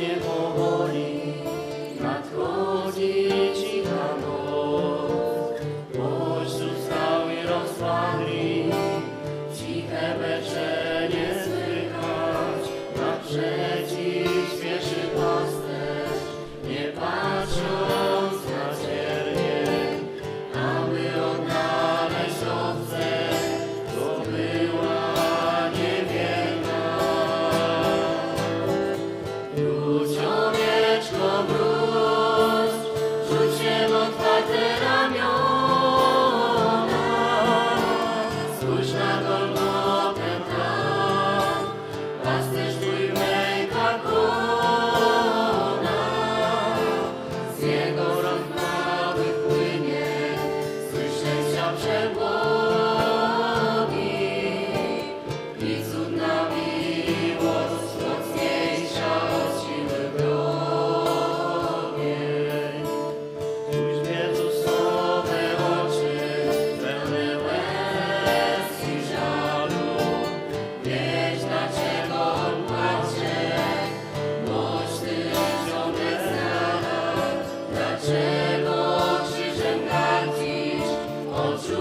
się powoli nadchodzi cicha noc. Pośród skały rozpadli ciche becze. Krishna Gopal.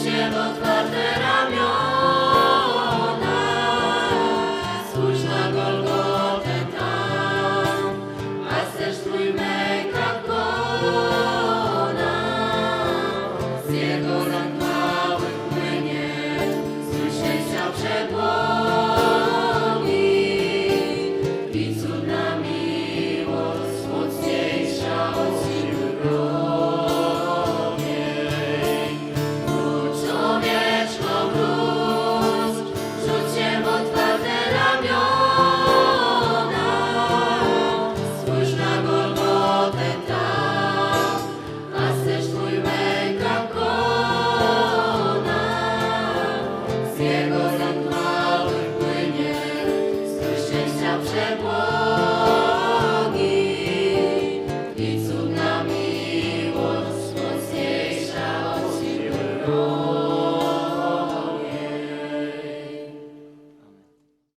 život Oh.